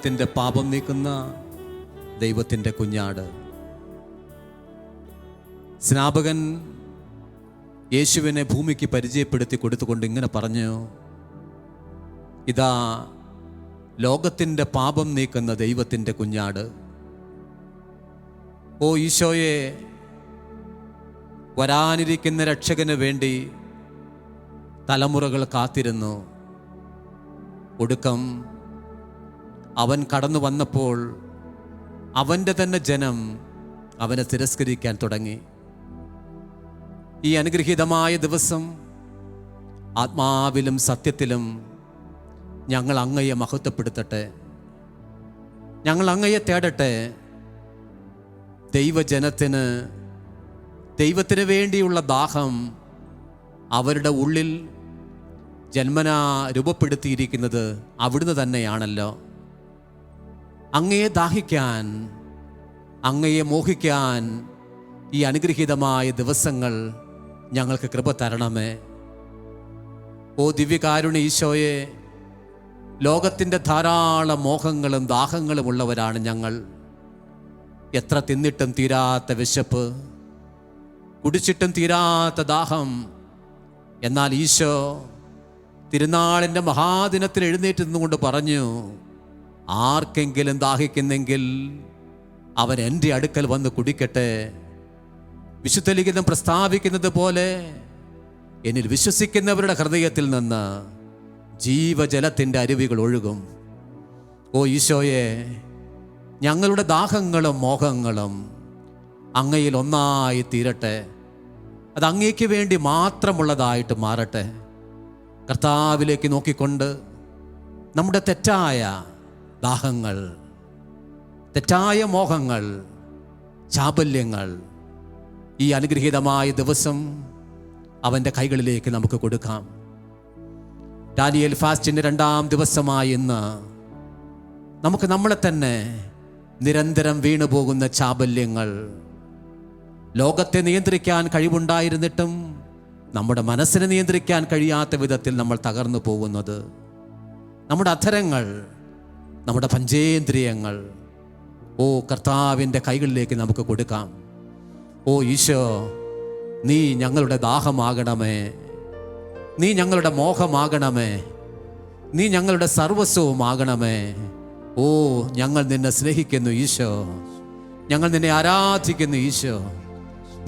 ലോകത്തിന്റെ പാപം നീക്കുന്ന ദൈവത്തിന്റെ കുഞ്ഞാട്. സ്നാപകൻ യേശുവിനെ ഭൂമിക്ക് പരിചയപ്പെടുത്തി കൊടുത്തുകൊണ്ട് ഇങ്ങനെ പറഞ്ഞു ഇതാ ലോകത്തിന്റെ പാപം നീക്കുന്ന ദൈവത്തിന്റെ കുഞ്ഞാട്. ഓ ഈശോയെ വരാനിരിക്കുന്ന രക്ഷകന് വേണ്ടി തലമുറകൾ കാത്തിരുന്നു. ഒടുക്കം അവൻ കടന്നു വന്നപ്പോൾ അവന്റെ തന്നെ ജനം അവനെ തിരസ്കരിക്കാൻ തുടങ്ങി. ഈ അനുഗ്രഹീതമായ ദിവസം ആത്മാവിലും സത്യത്തിലും ഞങ്ങൾ അങ്ങയെ മഹത്വപ്പെടുത്തട്ടെ. ഞങ്ങൾ അങ്ങയെ തേടട്ടെ. ദൈവജനത്തിന് ദൈവത്തിന് വേണ്ടിയുള്ള ദാഹം അവരുടെ ഉള്ളിൽ ജന്മനാ രൂപപ്പെടുത്തിയിരിക്കുന്നത് അവിടുന്ന് തന്നെയാണല്ലോ. അങ്ങയെ ദാഹിക്കാൻ അങ്ങയെ മോഹിക്കാൻ ഈ അനുഗ്രഹീതമായ ദിവസങ്ങൾ ഞങ്ങൾക്ക് കൃപ തരണമേ. ഓ ദിവ്യകാരുണ്യ ഈശോയെ ലോകത്തിന്റെ ധാരാളം മോഹങ്ങളും ദാഹങ്ങളും ഉള്ളവരാണ് ഞങ്ങൾ. എത്ര തിന്നിട്ടും തീരാത്ത വിശപ്പ് കുടിച്ചിട്ടും തീരാത്ത ദാഹം. എന്നാൽ ഈശോ തിരുനാളിന്റെ മഹാദിനത്തിൽ എഴുന്നേറ്റ് നിന്നുകൊണ്ട് പറഞ്ഞു ആർക്കെങ്കിലും ദാഹിക്കുന്നെങ്കിൽ അവൻ എന്റെ അടുക്കൽ വന്ന് കുടിക്കട്ടെ. വിശുദ്ധ ലിഖിതം പ്രസ്താവിക്കുന്നത് പോലെ എന്നിൽ വിശ്വസിക്കുന്നവരുടെ ഹൃദയത്തിൽ നിന്ന് ജീവജലത്തിന്റെ അരുവികൾ ഒഴുകും. ഓ ഈശോയെ ഞങ്ങളുടെ ദാഹങ്ങളും മോഹങ്ങളും അങ്ങയിൽ ഒന്നായി തീരട്ടെ. അത് അങ്ങേക്ക് വേണ്ടി മാത്രമുള്ളതായിട്ട് മാറട്ടെ. കർത്താവിലേക്ക് നോക്കിക്കൊണ്ട് നമ്മുടെ തെറ്റായ ദാഹങ്ങൾ തെറ്റായ മോഹങ്ങൾ ചാബല്യങ്ങൾ ഈ അനുഗ്രഹീതമായ ദിവസം അവന്റെ കൈകളിലേക്ക് നമുക്ക് കൊടുക്കാം. ഡാനിയൽ ഫാസ്റ്റിന്റെ രണ്ടാം ദിവസമായ ഇന്ന് നമുക്ക് നമ്മളെ തന്നെ നിരന്തരം വീണുപോകുന്ന ചാബല്യങ്ങൾ ലോകത്തെ നിയന്ത്രിക്കാൻ കഴിവുണ്ടായിരുന്നിട്ടും നമ്മുടെ മനസ്സിനെ നിയന്ത്രിക്കാൻ കഴിയാത്ത വിധത്തിൽ നമ്മൾ തകർന്നു പോകുന്നത്. നമ്മുടെ അധരങ്ങൾ നമ്മുടെ പഞ്ചേന്ദ്രിയങ്ങൾ ഓ കർത്താവിന്റെ കൈകളിലേക്ക് നമുക്ക് കൊടുക്കാം. ഓ ഈശോ നീ ഞങ്ങളുടെ ദാഹമാകണമേ. നീ ഞങ്ങളുടെ മോഹമാകണമേ. നീ ഞങ്ങളുടെ സർവസ്വവുമാകണമേ. ഓ ഞങ്ങൾ നിന്നെ സ്നേഹിക്കുന്നു ഈശോ. ഞങ്ങൾ നിന്നെ ആരാധിക്കുന്നു ഈശോ.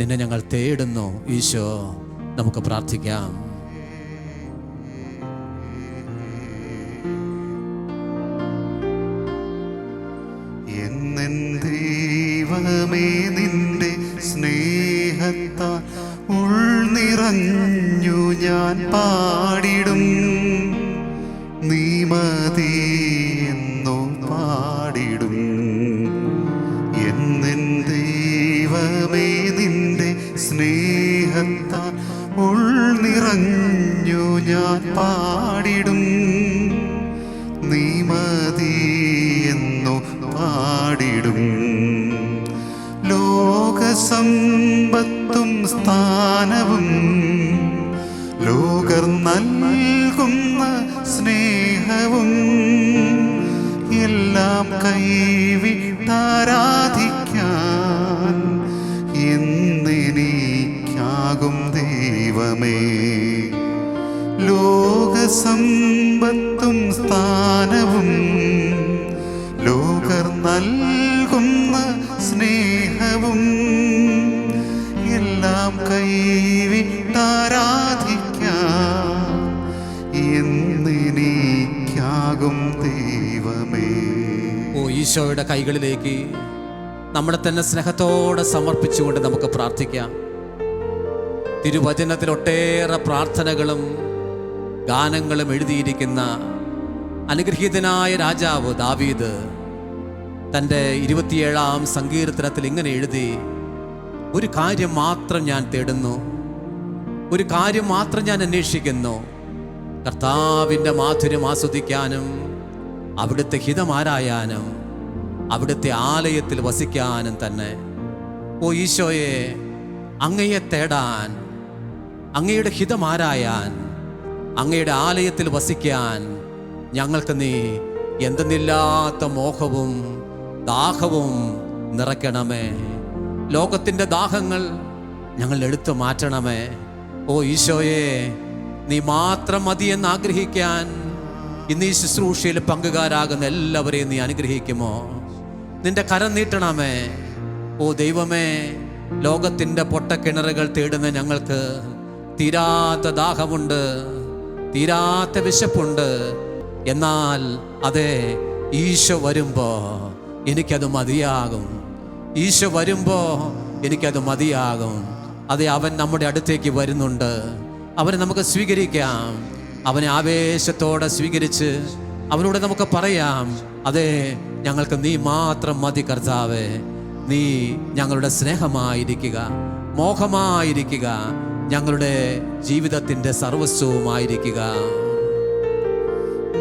നിന്നെ ഞങ്ങൾ തേടുന്നു ഈശോ. നമുക്ക് പ്രാർത്ഥിക്കാം. ദൈവമേ നിന്റെ സ്നേഹത്ത ഉൾനിറഞ്ഞു ഞാൻ പാടിടും. നീ മതി എന്നു പാടിടും. എന്നെൻ ദൈവമേ നിന്റെ സ്നേഹത്ത ഉൾനിറഞ്ഞു ഞാൻ പാ എല്ലാം കൈവിട്ടാരാധിക്കാൻ എന്നെനിക്കാകും ദൈവമേ. ലോകസമ്പത്തും സ്ഥാനവും ലോകർ നൽകുന്ന സ്നേഹവും ഈശോയുടെ കൈകളിലേക്ക് നമ്മളെ തന്നെ സ്നേഹത്തോടെ സമർപ്പിച്ചുകൊണ്ട് നമുക്ക് പ്രാർത്ഥിക്കാം. തിരുവചനത്തിൽ ഒട്ടേറെ പ്രാർത്ഥനകളും ഗാനങ്ങളും എഴുതിയിരിക്കുന്ന അനുഗ്രഹീതനായ രാജാവ് ദാവീദ് തന്റെ ഇരുപത്തിയേഴാം സങ്കീർത്തനത്തിൽ ഇങ്ങനെ എഴുതി ഒരു കാര്യം മാത്രം ഞാൻ തേടുന്നു ഒരു കാര്യം മാത്രം ഞാൻ അന്വേഷിക്കുന്നു. കർത്താവിന്റെ മാധുര്യം ആസ്വദിക്കാനും അവിടുത്തെ ഹിതമാരായാനും അവിടുത്തെ ആലയത്തിൽ വസിക്കാനും തന്നെ. ഓ ഈശോയെ അങ്ങയെ തേടാൻ അങ്ങയുടെ ഹിതമാരായാൻ അങ്ങയുടെ ആലയത്തിൽ വസിക്കാൻ ഞങ്ങൾക്ക് നീ എന്തെന്നില്ലാത്ത മോഹവും ദാഹവും നിറയ്ക്കണമേ. ലോകത്തിന്റെ ദാഹങ്ങൾ ഞങ്ങൾ എടുത്തു മാറ്റണമേ. ഓ ഈശോയെ നീ മാത്രം മതിയെന്ന് ആഗ്രഹിക്കാൻ ഇന്ന് ഈ ശുശ്രൂഷയിൽ പങ്കുകാരാകുന്ന എല്ലാവരെയും നീ അനുഗ്രഹിക്കുമോ? നിന്റെ കരം നീട്ടണമേ. ഓ ദൈവമേ ലോകത്തിന്റെ പൊട്ടക്കിണറുകൾ തേടുന്ന ഞങ്ങൾക്ക് തീരാത്ത ദാഹമുണ്ട് തീരാത്ത വിശപ്പുണ്ട്. എന്നാൽ അതെ ഈശോ വരുമ്പോ എനിക്കത് മതിയാകും. ഈശോ വരുമ്പോ എനിക്കത് മതിയാകും. അതെ അവൻ നമ്മുടെ അടുത്തേക്ക് വരുന്നുണ്ട്. അവനെ നമുക്ക് സ്വീകരിക്കാം. അവനെ ആവേശത്തോടെ സ്വീകരിച്ച് അവനോട് നമുക്ക് പറയാം. അതെ ഞങ്ങൾക്ക് നീ മാത്രം മതി കർത്താവേ. നീ ഞങ്ങളുടെ സ്നേഹമായിരിക്കുക മോഹമായിരിക്കുക ഞങ്ങളുടെ ജീവിതത്തിന്റെ സർവസ്വവുമായിരിക്കുക.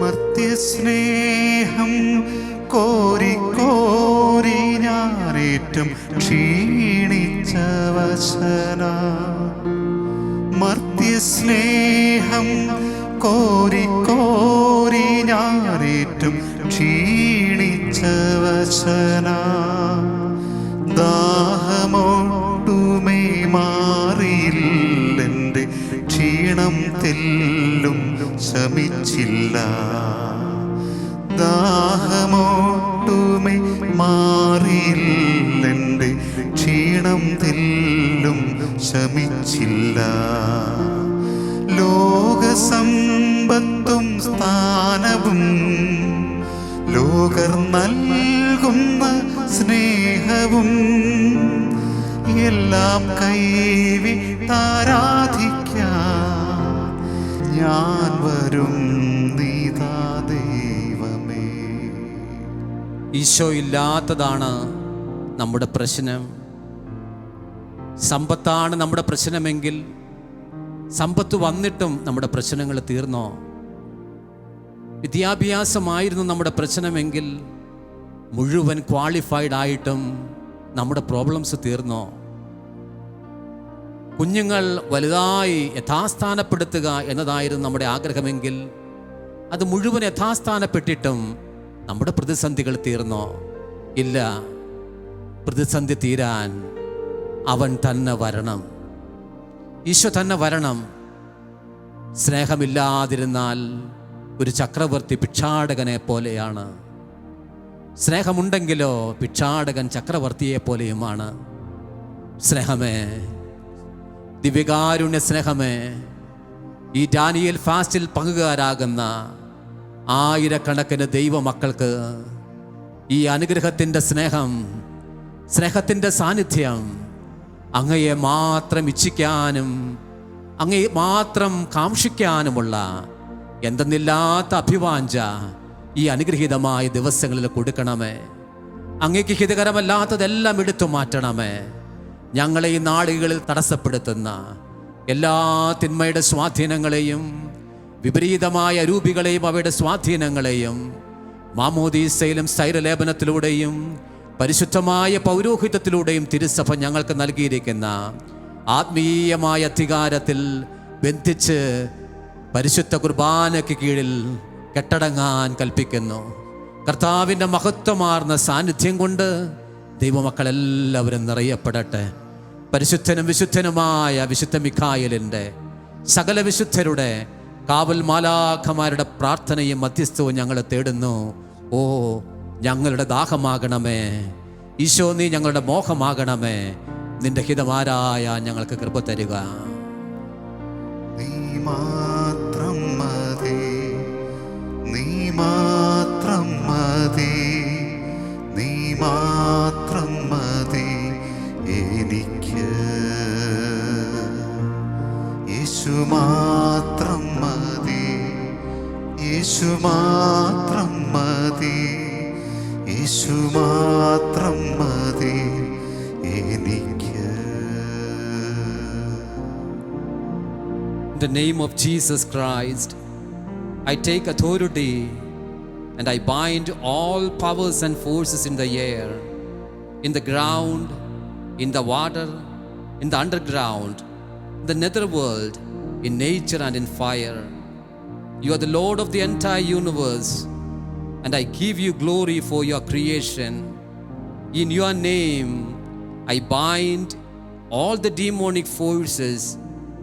മർത്യസ്നേഹം കോരി കോരി ഞാനേറ്റം ക്ഷീണിച്ച വശന മർത്യസ്നേഹം കോരി കോരി ഞാനേറ്റം ക്ഷീണിച്ച വശന ദാഹമോടുമേ മാറിയില്ലെന്റെ ക്ഷീണം തെല്ലും ശമിച്ചില്ല. ദാഹമോട്ടുമേ മാറിയില്ലെന്റെ ക്ഷീണം തെല്ലും ശമിച്ചില്ല. ലോകസമ്പത്തും സ്ഥാനവും ലോകർ നൽകുന്ന സ്നേഹവും എല്ലാം കൈവിട്ടാരാധിക്കാൻ ഞാൻ വരും നീതാ ദൈവമേ. ഈശോ ഇല്ലാത്തതാണ് നമ്മുടെ പ്രശ്നം. സമ്പത്താണ് നമ്മുടെ പ്രശ്നമെങ്കിൽ സമ്പത്ത് വന്നിട്ടും നമ്മുടെ പ്രശ്നങ്ങൾ തീർന്നോ? വിദ്യാഭ്യാസമായിരുന്നു നമ്മുടെ പ്രശ്നമെങ്കിൽ മുഴുവൻ ക്വാളിഫൈഡ് ആയിട്ടും നമ്മുടെ പ്രോബ്ലംസ് തീർന്നോ? കുഞ്ഞുങ്ങൾ വലുതായി യഥാസ്ഥാനപ്പെടുത്തുക എന്നതായിരുന്നു നമ്മുടെ ആഗ്രഹമെങ്കിൽ അത് മുഴുവൻ യഥാസ്ഥാനപ്പെട്ടിട്ടും നമ്മുടെ പ്രതിസന്ധികൾ തീർന്നോ? ഇല്ല. പ്രതിസന്ധി തീരാൻ അവൻ തന്നെ വരണം. ഈശോ തന്നെ വരണം. സ്നേഹമില്ലാതിരുന്നാൽ ഒരു ചക്രവർത്തി ഭിക്ഷാടകനെ പോലെയാണ്. സ്നേഹമുണ്ടെങ്കിലോ ഭിക്ഷാടകൻ ചക്രവർത്തിയെ പോലെയുമാണ്. സ്നേഹമേ ദിവ്യകാരുണ്യ സ്നേഹമേ ഈ ഡാനിയൽ ഫാസ്റ്റിൽ പങ്കുകാരാകുന്ന ആയിരക്കണക്കിന് ദൈവമക്കൾക്ക് ഈ അനുഗ്രഹത്തിന്റെ സ്നേഹം സ്നേഹത്തിന്റെ സാന്നിധ്യം അങ്ങയെ മാത്രം ഇച്ഛിക്കാനും അങ്ങയെ മാത്രം കാക്ഷിക്കാനുമുള്ള എന്തെന്നില്ലാത്ത അഭിവാഞ്ച ഈ അനുഗ്രഹീതമായ ദിവസങ്ങളിൽ കൊടുക്കണമേ. അങ്ങേക്ക് ഹിതകരമല്ലാത്തതെല്ലാം എടുത്തു മാറ്റണമേ. ഞങ്ങളെ ഈ നാളുകളിൽ തടസ്സപ്പെടുത്തുന്ന എല്ലാ തിന്മയുടെ സ്വാധീനങ്ങളെയും വിപരീതമായ രൂപികളെയും അവയുടെ സ്വാധീനങ്ങളെയും മാമോദീസയിലും സൈരലേപനത്തിലൂടെയും പരിശുദ്ധമായ പൗരോഹിത്യത്തിലൂടെയും തിരുസഭ ഞങ്ങൾക്ക് നൽകിയിരിക്കുന്ന ആത്മീയമായ അധികാരത്തിൽ ബന്ധിച്ച് പരിശുദ്ധ കുർബാനയ്ക്ക് കീഴിൽ കെട്ടടങ്ങാൻ കൽപ്പിക്കുന്നു. കർത്താവിന്റെ മഹത്വമാർന്ന സാന്നിധ്യം കൊണ്ട് ദൈവമക്കളെല്ലാവരും നിറയപ്പെടട്ടെ. പരിശുദ്ധനും വിശുദ്ധനുമായ വിശുദ്ധ മിഖായലിന്റെ സകല വിശുദ്ധരുടെ കാവൽ മാലാഖമാരുടെ പ്രാർത്ഥനയും മധ്യസ്ഥവും ഞങ്ങൾ തേടുന്നു. ഓ ഞങ്ങളുടെ ദാഹമാകണമേ. ഈശോ നീ ഞങ്ങളുടെ മോഹമാകണമേ. നിന്റെ ഹിതമാരായ ഞങ്ങൾക്ക് കൃപ തരിക. മാത്രം മതി നീ മാത്രം മതി എനിക്ക്. യേശു മാത്രം മതി യേശു മാത്രം മതി യേശു മാത്രം മതി എനിക്ക്. In name of Jesus Christ, I take authority and I bind all powers and forces in the air, in the ground, in the water, in the underground, in the netherworld, in nature and in fire. You are the Lord of the entire universe, and I give you glory for your creation. In your name, I bind all the demonic forces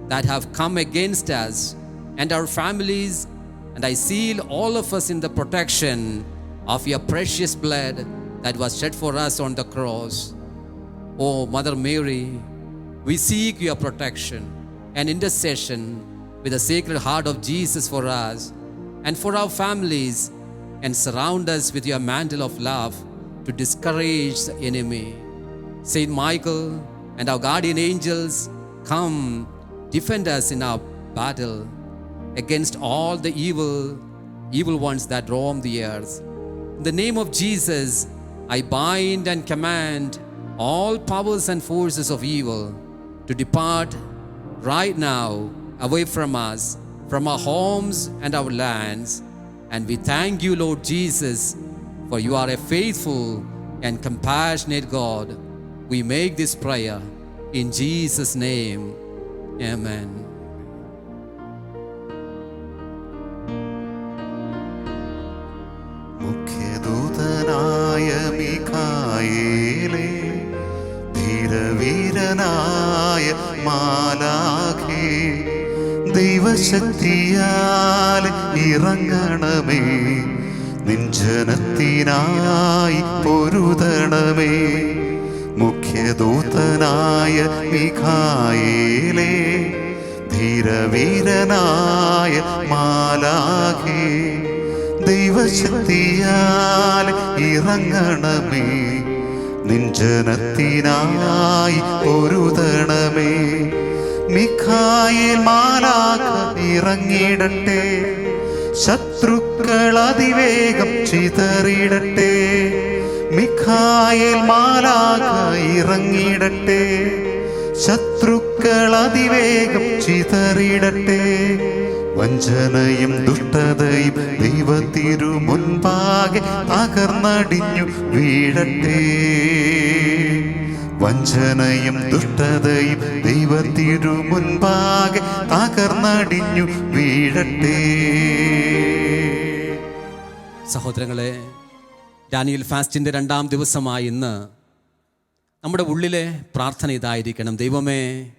that have come against us and our families, and I seal all of us in the protection of your precious blood that was shed for us on the cross. Oh, Mother Mary, we seek your protection and intercession with the Sacred Heart of Jesus for us and for our families, and surround us with your mantle of love to discourage the enemy. Saint Michael and our guardian angels, come defend us in our battle against all the evil, evil ones that roam the earth. In the name of Jesus, I bind and command all powers and forces of evil to depart right now away from us, from our homes and our lands. And we thank you, Lord Jesus, for you are a faithful and compassionate God. We make this prayer in Jesus' name. Amen. ധീരവീരനായ മാലാഖേ ദൈവശക്തിയാൽ ഇറങ്ങണമേ നിഞ്ചനത്തിനായി പൊരുതണമേ മുഖ്യദൂതനായ മിഖായേലേ ധീരവീരനായ മാലാഖേ ദൈവശക്തിയാൽ ഇറങ്ങണമേ നിഞ്ചനത്തിനായി പൊരുതണമേ. മിഖായിൽ മാലാഖ ഇറങ്ങിടട്ടെ ശത്രുക്കൾ അതിവേഗം ചിതറിടട്ടെ മിഖായിൽ മാലാഖ ഇറങ്ങിടട്ടെ ശത്രുക്കൾ അതിവേഗം ചിതറിടട്ടെ വഞ്ചനയും ദുഷ്ടതയും ദൈവത്തിരു മുൻപാകെ തകർന്നടിഞ്ഞു വീഴട്ടെ. വഞ്ചനയും ദുഷ്ടതയും ദൈവത്തിരു മുൻപാകെ തകർന്നടിഞ്ഞു വീഴട്ടെ. സഹോദരങ്ങളെ ഡാനിയൽ ഫാസ്റ്റിന്റെ രണ്ടാം ദിവസമായി ഇന്ന് നമ്മുടെ ഉള്ളിലെ പ്രാർത്ഥന ഇതായിരിക്കണം. ദൈവമേ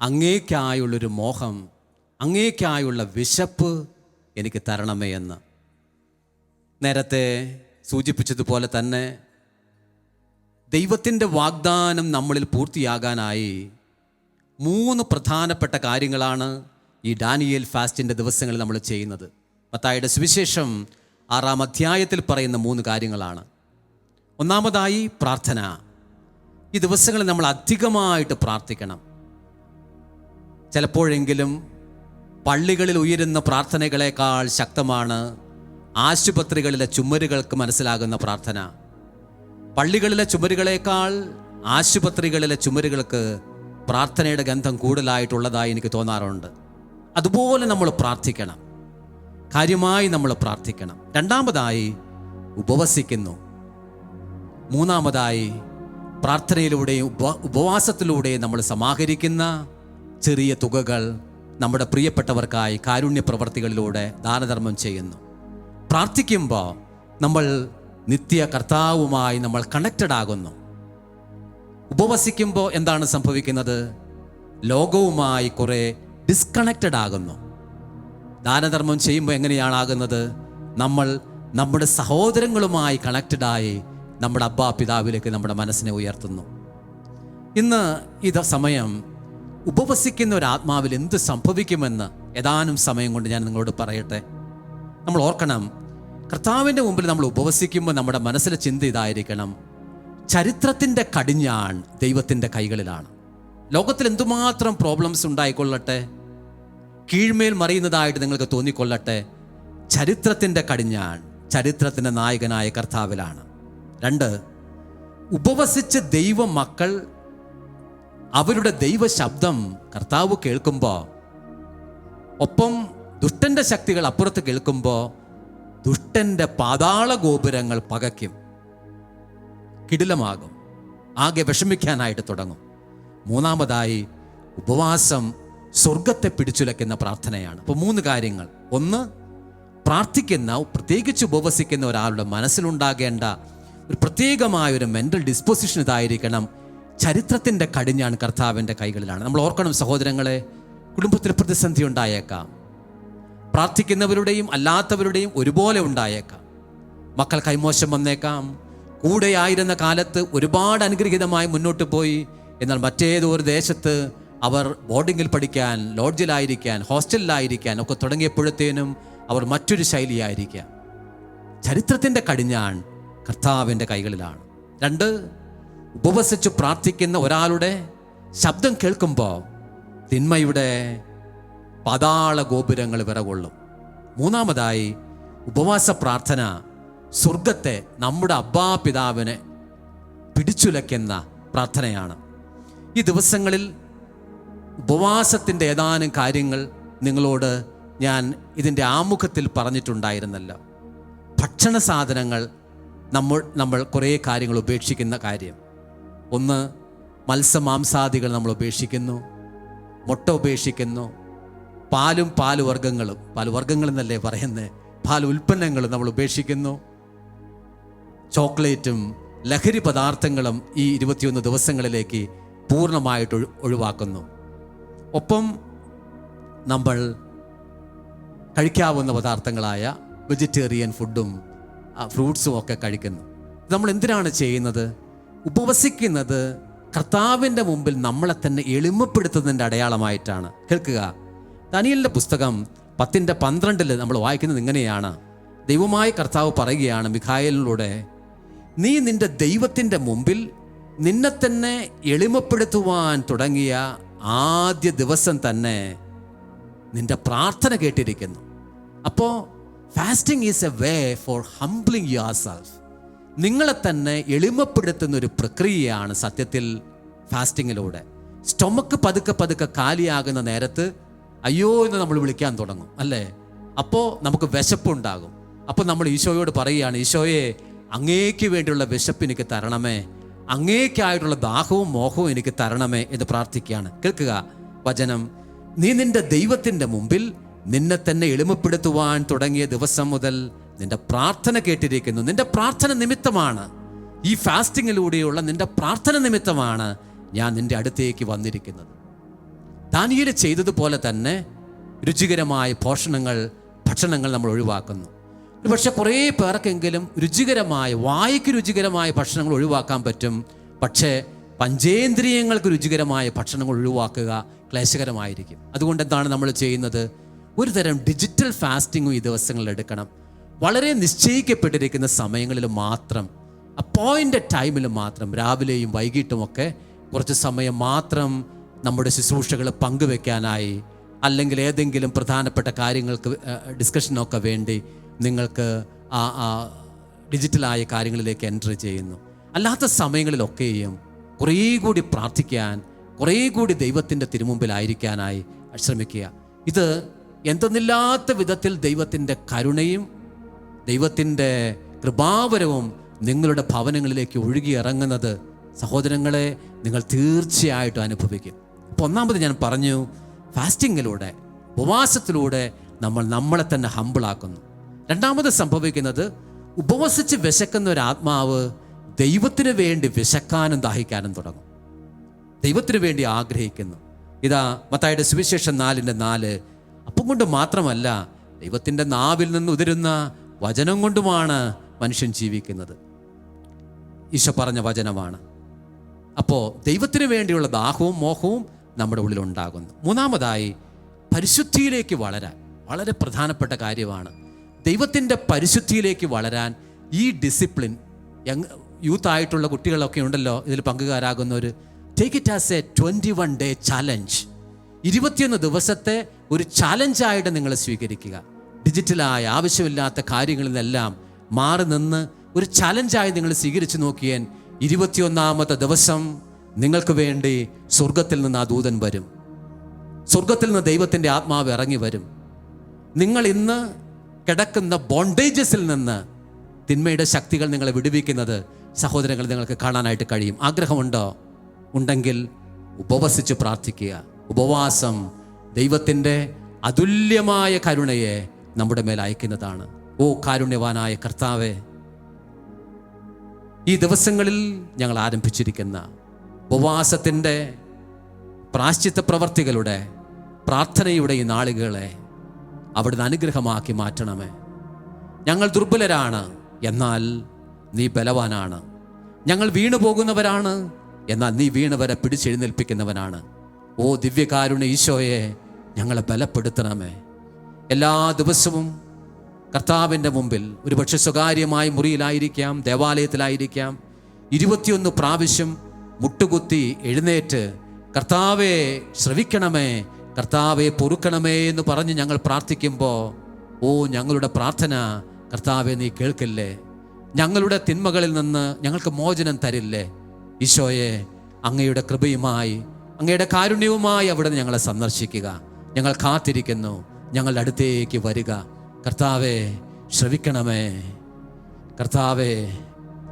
അങ്ങേക്കായുള്ളൊരു മോഹം അങ്ങേക്കായുള്ള വിശപ്പ് എനിക്ക് തരണമേ എന്ന്. നേരത്തെ സൂചിപ്പിച്ചതുപോലെ തന്നെ ദൈവത്തിന്റെ വാഗ്ദാനം നമ്മളിൽ പൂർത്തിയാകാനായി മൂന്ന് പ്രധാനപ്പെട്ട കാര്യങ്ങളാണ് ഈ ഡാനിയേൽ ഫാസ്റ്റിന്റെ ദിവസങ്ങളിൽ നമ്മൾ ചെയ്യുന്നത്. മത്തായുടെ സുവിശേഷം ആറാം അധ്യായത്തിൽ പറയുന്ന മൂന്ന് കാര്യങ്ങളാണ്. ഒന്നാമതായി പ്രാർത്ഥന. ഈ ദിവസങ്ങളിൽ നമ്മൾ അധികമായിട്ട് പ്രാർത്ഥിക്കണം. ചിലപ്പോഴെങ്കിലും പള്ളികളിൽ ഉയരുന്ന പ്രാർത്ഥനകളേക്കാൾ ശക്തമാണ് ആശുപത്രികളിലെ ചുമരുകൾക്ക് മനസ്സിലാകുന്ന പ്രാർത്ഥന. പള്ളികളിലെ ചുമരുകളേക്കാൾ ആശുപത്രികളിലെ ചുമരുകൾക്ക് പ്രാർത്ഥനയുടെ ഗന്ധം കൂടുതലായിട്ടുള്ളതായി എനിക്ക് തോന്നാറുണ്ട്. അതുപോലെ നമ്മൾ പ്രാർത്ഥിക്കണം. കാര്യമായി നമ്മൾ പ്രാർത്ഥിക്കണം. രണ്ടാമതായി ഉപവസിക്കുന്നു. മൂന്നാമതായി പ്രാർത്ഥനയിലൂടെയും ഉപ ഉപവാസത്തിലൂടെയും നമ്മൾ സമാഹരിക്കുന്ന ചെറിയ തുകകൾ നമ്മുടെ പ്രിയപ്പെട്ടവർക്കായി കാരുണ്യ പ്രവർത്തികളിലൂടെ ദാനധർമ്മം ചെയ്യുന്നു. പ്രാർത്ഥിക്കുമ്പോൾ നമ്മൾ നിത്യ കർത്താവുമായി നമ്മൾ കണക്റ്റഡ് ആകുന്നു. ഉപവസിക്കുമ്പോൾ എന്താണ് സംഭവിക്കുന്നത്? ലോകവുമായി കുറേ ഡിസ്കണക്റ്റഡ് ആകുന്നു. ദാനധർമ്മം ചെയ്യുമ്പോൾ എങ്ങനെയാണ് ആകുന്നത് നമ്മൾ നമ്മുടെ സഹോദരങ്ങളുമായി കണക്റ്റഡായി നമ്മുടെ അബ്ബാ പിതാവിലേക്ക് നമ്മുടെ മനസ്സിനെ ഉയർത്തുന്നു. ഇന്ന് ഇത് സമയം ഉപവസിക്കുന്ന ഒരു ആത്മാവിൽ എന്ത് സംഭവിക്കുമെന്ന് ഏതാനും സമയം കൊണ്ട് ഞാൻ നിങ്ങളോട് പറയട്ടെ. നമ്മൾ ഓർക്കണം കർത്താവിന്റെ മുമ്പിൽ നമ്മൾ ഉപവസിക്കുമ്പോൾ നമ്മുടെ മനസ്സിലെ ചിന്ത ഇതായിരിക്കണം. ചരിത്രത്തിന്റെ കടിഞ്ഞാൺ ദൈവത്തിന്റെ കൈകളിലാണ്. ലോകത്തിൽ എന്തുമാത്രം പ്രോബ്ലംസ് ഉണ്ടായിക്കൊള്ളട്ടെ? കീഴ്മേൽ മറിയുന്നതായിട്ട് നിങ്ങൾക്ക് തോന്നിക്കൊള്ളട്ടെ? ചരിത്രത്തിന്റെ കടിഞ്ഞാൺ ചരിത്രത്തിന്റെ നായകനായ കർത്താവിലാണ്. രണ്ട് ഉപവസിച്ച് ദൈവ മക്കൾ അവരുടെ ദൈവശബ്ദം കർത്താവ് കേൾക്കുമ്പോൾ ഒപ്പം ദുഷ്ടന്റെ ശക്തികൾ അപ്പുറത്ത് കേൾക്കുമ്പോൾ ദുഷ്ടന്റെ പാതാള ഗോപുരങ്ങൾ പകയ്ക്കും. കിടിലമാകും. ആകെ വിഷമിക്കാനായിട്ട് തുടങ്ങും. മൂന്നാമതായി ഉപവാസം സ്വർഗത്തെ പിടിച്ചുലയ്ക്കുന്ന പ്രാർത്ഥനയാണ്. അപ്പോൾ മൂന്ന് കാര്യങ്ങൾ. ഒന്ന് പ്രാർത്ഥിക്കുന്ന പ്രത്യേകിച്ച് ഉപവസിക്കുന്ന ഒരാളുടെ മനസ്സിലുണ്ടാകേണ്ട ഒരു പ്രത്യേകമായ ഒരു മെന്റൽ ഡിസ്പോസിഷൻ ഇതായിരിക്കണം. ചരിത്രത്തിന്റെ കടിഞ്ഞാണ് കർത്താവിന്റെ കൈകളിലാണ്. നമ്മൾ ഓർക്കണം സഹോദരങ്ങളെ കുടുംബത്തിൽ പ്രതിസന്ധി ഉണ്ടായേക്കാം. പ്രാർത്ഥിക്കുന്നവരുടെയും അല്ലാത്തവരുടെയും ഒരുപോലെ ഉണ്ടായേക്കാം. മക്കൾ കൈമോശം വന്നേക്കാം. കൂടെയായിരുന്ന കാലത്ത് ഒരുപാട് അനുഗ്രഹീതമായി മുന്നോട്ട് പോയി. എന്നാൽ മറ്റേതോ ഒരു ദേശത്ത് അവർ ബോർഡിങ്ങിൽ പഠിക്കാൻ ലോഡ്ജിലായിരിക്കാൻ ഹോസ്റ്റലിലായിരിക്കാൻ ഒക്കെ തുടങ്ങിയപ്പോഴത്തേനും അവർ മറ്റൊരു ശൈലിയായിരിക്കാം. ചരിത്രത്തിന്റെ കടിഞ്ഞാൺ കർത്താവിന്റെ കൈകളിലാണ്. രണ്ട് ഉപവസിച്ച് പ്രാർത്ഥിക്കുന്ന ഒരാളുടെ ശബ്ദം കേൾക്കുമ്പോൾ തിന്മയുടെ പതാള ഗോപുരങ്ങൾ വിറകൊള്ളും. മൂന്നാമതായി ഉപവാസ പ്രാർത്ഥന സ്വർഗത്തെ നമ്മുടെ അബ്ബാ പിതാവിനെ പിടിച്ചുലയ്ക്കുന്ന പ്രാർത്ഥനയാണ്. ഈ ദിവസങ്ങളിൽ ഉപവാസത്തിന്റെ ഏതാനും കാര്യങ്ങൾ നിങ്ങളോട് ഞാൻ ഇതിന്റെ ആമുഖത്തിൽ പറഞ്ഞിട്ടുണ്ടായിരുന്നല്ലോ. ഭക്ഷണ സാധനങ്ങൾ നമ്മൾ നമ്മൾ കുറേ കാര്യങ്ങൾ ഉപേക്ഷിക്കുന്ന കാര്യം. ഒന്ന് മത്സ്യമാംസാദികൾ നമ്മൾ ഉപേക്ഷിക്കുന്നു മുട്ട ഉപേക്ഷിക്കുന്നു പാലും പാൽ വർഗങ്ങളും എന്നല്ലേ പറയുന്നത് പാൽ ഉൽപ്പന്നങ്ങളും നമ്മൾ ഉപേക്ഷിക്കുന്നു. ചോക്ലേറ്റും ലഹരി പദാർത്ഥങ്ങളും ഈ ഇരുപത്തിയൊന്ന് ദിവസങ്ങളിലേക്ക് പൂർണമായിട്ട് ഒഴിവാക്കുന്നു. ഒപ്പം നമ്മൾ കഴിക്കാവുന്ന പദാർത്ഥങ്ങളായ വെജിറ്റേറിയൻ ഫുഡും ഫ്രൂട്ട്സും ഒക്കെ കഴിക്കുന്നു. നമ്മൾ എന്തിനാണ് ചെയ്യുന്നത്? ഉപവസിക്കുന്നത് കർത്താവിന്റെ മുമ്പിൽ നമ്മളെ തന്നെ എളിമപ്പെടുത്തുന്നതിന്റെ അടയാളമായിട്ടാണ്. കേൾക്കുക. ദാനിയലിന്റെ പുസ്തകം പത്തിന്റെ പന്ത്രണ്ടിൽ നമ്മൾ വായിക്കുന്നത് ഇങ്ങനെയാണ്. ദൈവമായ കർത്താവ് പറയുകയാണ് മിഖായലിലൂടെ നീ നിന്റെ ദൈവത്തിന്റെ മുമ്പിൽ നിന്നെ തന്നെ എളിമപ്പെടുത്തുവാൻ തുടങ്ങിയ ആദ്യ ദിവസം തന്നെ നിന്റെ പ്രാർത്ഥന കേട്ടിരിക്കുന്നു. അപ്പോൾ fasting is a way for humbling yourself നിങ്ങളെ തന്നെ എളിമപ്പെടുത്തുന്ന ഒരു പ്രക്രിയയാണ് സത്യത്തിൽ ഫാസ്റ്റിങ്ങിലൂടെ. സ്റ്റൊമക്ക് പതുക്കെ പതുക്കെ കാലിയാകുന്ന നേരത്ത് അയ്യോ എന്ന് നമ്മൾ വിളിക്കാൻ തുടങ്ങും അല്ലേ? അപ്പോൾ നമുക്ക് വിശപ്പുണ്ടാകും. അപ്പോൾ നമ്മൾ ഈശോയോട് പറയുകയാണ് ഈശോയെ അങ്ങേക്ക് വേണ്ടിയുള്ള വിശപ്പ് എനിക്ക് തരണമേ. അങ്ങേക്കായിട്ടുള്ള ദാഹവും മോഹവും എനിക്ക് തരണമേ എന്ന് പ്രാർത്ഥിക്കുകയാണ്. കേൾക്കുക വചനം. നീ നിന്റെ ദൈവത്തിന്റെ മുമ്പിൽ നിന്നെ തന്നെ എളിമപ്പെടുത്തുവാൻ തുടങ്ങിയ ദിവസം മുതൽ നിന്റെ പ്രാർത്ഥന കേട്ടിരിക്കുന്നു. നിന്റെ പ്രാർത്ഥന നിമിത്തമാണ്. ഈ ഫാസ്റ്റിങ്ങിലൂടെയുള്ള നിന്റെ പ്രാർത്ഥന നിമിത്തമാണ് ഞാൻ നിന്റെ അടുത്തേക്ക് വന്നിരിക്കുന്നത്. ദാനിയേൽ ചെയ്തതുപോലെ തന്നെ രുചികരമായ പോഷണങ്ങൾ ഭക്ഷണങ്ങൾ നമ്മൾ ഒഴിവാക്കുന്നു. പക്ഷെ കുറേ പേർക്കെങ്കിലും രുചികരമായ വായിക്ക് രുചികരമായ ഭക്ഷണങ്ങൾ ഒഴിവാക്കാൻ പറ്റും. പക്ഷേ പഞ്ചേന്ദ്രിയങ്ങൾക്ക് രുചികരമായ ഭക്ഷണങ്ങൾ ഒഴിവാക്കുക ക്ലേശകരമായിരിക്കും. അതുകൊണ്ട് എന്താണ് നമ്മൾ ചെയ്യുന്നത്? ഒരു തരം ഡിജിറ്റൽ ഫാസ്റ്റിങ്ങും ഈ ദിവസങ്ങളിൽ എടുക്കണം. വളരെ നിശ്ചയിക്കപ്പെട്ടിരിക്കുന്ന സമയങ്ങളിൽ മാത്രം അപ്പോയിന്റഡ് ടൈമിൽ മാത്രം രാവിലെയും വൈകിട്ടുമൊക്കെ കുറച്ച് സമയം മാത്രം നമ്മുടെ ശുശ്രൂഷകൾ പങ്കുവെക്കാനായി അല്ലെങ്കിൽ ഏതെങ്കിലും പ്രധാനപ്പെട്ട കാര്യങ്ങൾക്ക് ഡിസ്കഷനൊക്കെ വേണ്ടി നിങ്ങൾക്ക് ഡിജിറ്റലായ കാര്യങ്ങളിലേക്ക് എന്റർ ചെയ്യുന്നു. അല്ലാത്ത സമയങ്ങളിലൊക്കെയും കുറേ കൂടി പ്രാർത്ഥിക്കാൻ കുറേ കൂടി ദൈവത്തിന്റെ തിരുമുമ്പിലായിരിക്കാനായി ശ്രമിക്കുക. ഇത് എന്തെന്നില്ലാത്ത വിധത്തിൽ ദൈവത്തിന്റെ കരുണയും ദൈവത്തിന്റെ കൃപാവരവും നിങ്ങളുടെ ഭവനങ്ങളിലേക്ക് ഒഴുകി ഇറങ്ങുന്നത് സഹോദരങ്ങളെ നിങ്ങൾ തീർച്ചയായിട്ടും അനുഭവിക്കും. അപ്പോൾ ഒന്നാമത് ഞാൻ പറഞ്ഞു ഫാസ്റ്റിങ്ങിലൂടെ ഉപവാസത്തിലൂടെ നമ്മൾ നമ്മളെ തന്നെ ഹമ്പിളാക്കുന്നു രണ്ടാമത് സംഭവിക്കുന്നത് ഉപവസിച്ച് വിശക്കുന്ന ഒരു ആത്മാവ് ദൈവത്തിന് വേണ്ടി വിശക്കാനും ദാഹിക്കാനും തുടങ്ങും. ദൈവത്തിന് വേണ്ടി ആഗ്രഹിക്കുന്നു. ഇതാ മത്തായുടെ സുവിശേഷം നാലിന്റെ നാല്. അപ്പം കൊണ്ട് മാത്രമല്ല ദൈവത്തിന്റെ നാവിൽ നിന്ന് ഉതിരുന്ന വചനം കൊണ്ടുമാണ് മനുഷ്യൻ ജീവിക്കുന്നത്. ഈശോ പറഞ്ഞ വചനമാണ്. അപ്പോൾ ദൈവത്തിന് വേണ്ടിയുള്ള ദാഹവും മോഹവും നമ്മുടെ ഉള്ളിൽ ഉണ്ടാകുന്നു. മൂന്നാമതായി പരിശുദ്ധിയിലേക്ക് വളരാൻ വളരെ പ്രധാനപ്പെട്ട കാര്യമാണ്. ദൈവത്തിന്റെ പരിശുദ്ധിയിലേക്ക് വളരാൻ ഈ ഡിസിപ്ലിൻ യങ് യൂത്ത് ആയിട്ടുള്ള കുട്ടികളൊക്കെ ഉണ്ടല്ലോ ഇതിൽ പങ്കുകാരാകുന്നവർ take it as a twenty one day challenge ഇരുപത്തിയൊന്ന് ദിവസത്തെ ഒരു ചാലഞ്ചായിട്ട് നിങ്ങൾ സ്വീകരിക്കുക. ഡിജിറ്റലായ ആവശ്യമില്ലാത്ത കാര്യങ്ങളിൽ നിന്നെല്ലാം മാറി നിന്ന് ഒരു ചലഞ്ചായി നിങ്ങൾ സ്വീകരിച്ചു നോക്കിയാൽ ഇരുപത്തിയൊന്നാമത്തെ ദിവസം നിങ്ങൾക്ക് വേണ്ടി സ്വർഗത്തിൽ നിന്ന് ആ ദൂതൻ വരും. സ്വർഗത്തിൽ നിന്ന് ദൈവത്തിന്റെ ആത്മാവ് ഇറങ്ങി വരും. നിങ്ങൾ ഇന്ന് കിടക്കുന്ന ബോണ്ടേജസിൽ നിന്ന് തിന്മയുടെ ശക്തികൾ നിങ്ങളെ വിടുവിക്കുന്നത് സഹോദരങ്ങൾ നിങ്ങൾക്ക് കാണാനായിട്ട് കഴിയും. ആഗ്രഹമുണ്ടോ? ഉണ്ടെങ്കിൽ ഉപവസിച്ച് പ്രാർത്ഥിക്കുക. ഉപവാസം ദൈവത്തിന്റെ അതുല്യമായ കരുണയെ നമ്മുടെ മേൽ അയക്കുന്നതാണ്. ഓ കാരുണ്യവാനായ കർത്താവെ ഈ ദിവസങ്ങളിൽ ഞങ്ങൾ ആരംഭിച്ചിരിക്കുന്ന ഉപവാസത്തിന്റെ പ്രാശ്ചിത്ത പ്രവർത്തികളുടെ പ്രാർത്ഥനയുടെ ഈ നാളുകളെ അവിടുന്ന് അനുഗ്രഹമാക്കി മാറ്റണമേ. ഞങ്ങൾ ദുർബലരാണ് എന്നാൽ നീ ബലവാനാണ്. ഞങ്ങൾ വീണു പോകുന്നവരാണ് എന്നാൽ നീ വീണവരെ പിടിച്ചെഴുന്നേൽപ്പിക്കുന്നവനാണ്. ഓ ദിവ്യകാരുണ്യ ഈശോയെ ഞങ്ങളെ ബലപ്പെടുത്തണമേ. എല്ലാ ദിവസവും കർത്താവിന്റെ മുമ്പിൽ ഒരുപക്ഷെ സ്വകാര്യമായ മുറിയിലായിരിക്കാം ദേവാലയത്തിലായിരിക്കാം. ഇരുപത്തിയൊന്ന് പ്രാവശ്യം മുട്ടുകുത്തി എഴുന്നേറ്റ് കർത്താവെ ശ്രവിക്കണമേ കർത്താവെ പൊറുക്കണമേ എന്ന് പറഞ്ഞ് ഞങ്ങൾ പ്രാർത്ഥിക്കുമ്പോൾ ഓ ഞങ്ങളുടെ പ്രാർത്ഥന കർത്താവെ നീ കേൾക്കില്ലേ? ഞങ്ങളുടെ തിന്മകളിൽ നിന്ന് ഞങ്ങൾക്ക് മോചനം തരില്ലേ? ഈശോയെ അങ്ങയുടെ കൃപയുമായി അങ്ങയുടെ കാരുണ്യവുമായി അവിടെ ഞങ്ങളെ സന്ദർശിക്കുക. ഞങ്ങൾ കാത്തിരിക്കുന്നു. ഞങ്ങളുടെ അടുത്തേക്ക് വരിക. കർത്താവെ ശ്രവിക്കണമേ. കർത്താവെ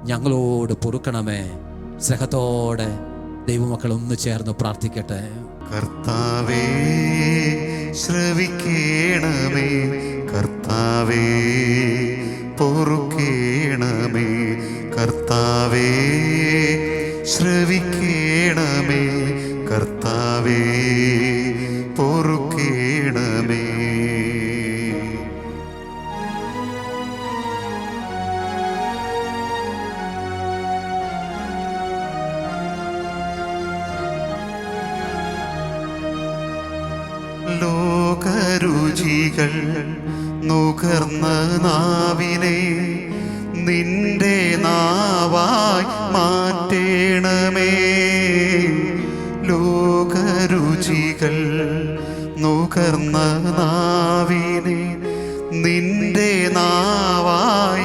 ഞങ്ങളോട് പൊറുക്കണമേ. സ്നേഹത്തോടെ ദൈവമക്കൾ ഒന്ന് ചേർന്ന് പ്രാർത്ഥിക്കട്ടെ. കർത്താവേ ശ്രവിക്കണമേ. കർത്താവേ പൊറുക്കേണമേ. കർത്താവേ ശ്രവിക്കണമേ. കർത്താവേ പൊറുക്കേണമേ ലോകരുചികൾ നുകർന്ന നാവിനെ നിന്റെ നാവായി മാറ്റേണമേ. ലോകരുചികൾ നുകർന്ന നാവിനെ നിന്റെ നാവായി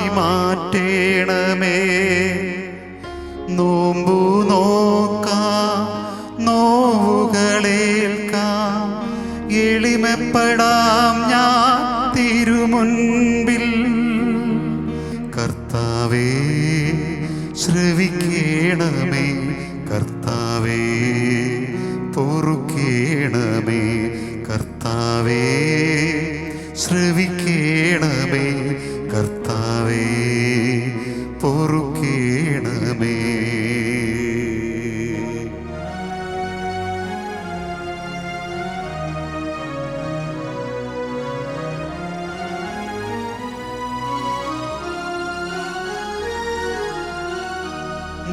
പൊറുക്കേണമേ.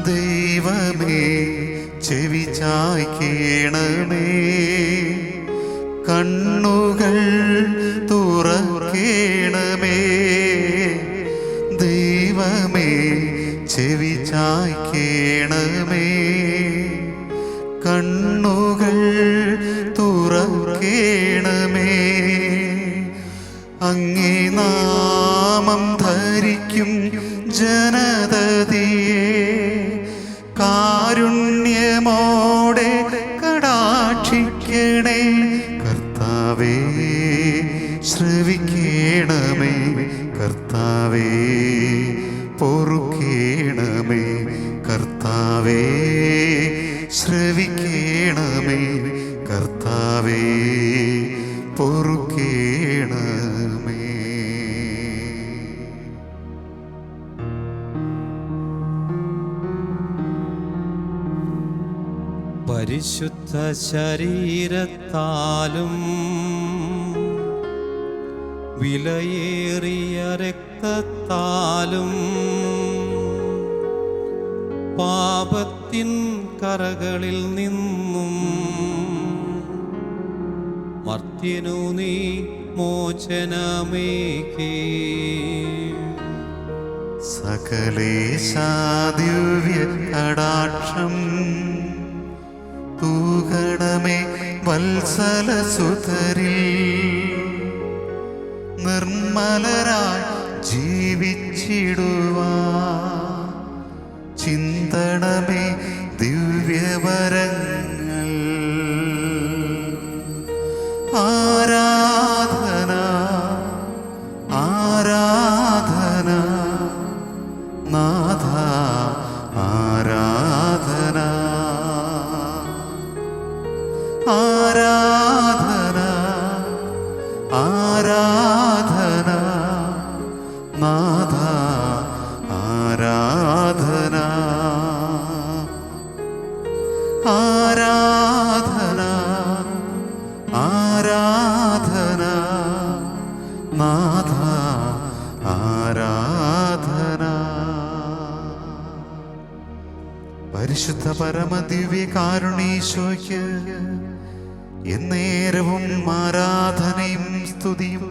ദൈവമേ ചെവി ചായ്ക്കേണമേ. കർത്താവേ ശ്രവിക്കണമേ. കർത്താവേ കർത്താവേ ശ്രവിക്കണമേ. കർത്താവേ പൊറുക്കേണമേ. പരിശുദ്ധ ശരീരത്താലും വിലയേറിയ രക്തത്താലും പാപത്തിൻ കറകളിൽ നിന്നും മർത്യനു നീ മോചനമേകേ. സകലേശാദിവ്യ കടാക്ഷം തൂകണമേ വത്സലസുതരിൽ നിർമ്മലരായി ജീവിച്ചിടുവാ ചിന്തണമേ. നാഥ ആരാധന. പരിശുദ്ധ പരമദിവ്യ കാരുണീശോയ്ക്ക് എന്നേരവും ആരാധനയും സ്തുതിയും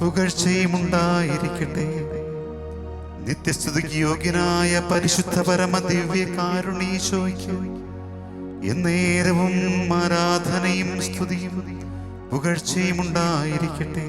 പുകഴ്ചയും ഉണ്ടായിരിക്കട്ടെ. നിത്യസ്തുതിക്ക് യോഗ്യനായ പരിശുദ്ധ പരമദിവ്യ കാരുണീശോയ്ക്ക് എന്നേരവും ആരാധനയും സ്തുതിയും പുകഴ്ചയും ഉണ്ടായിരിക്കട്ടെ.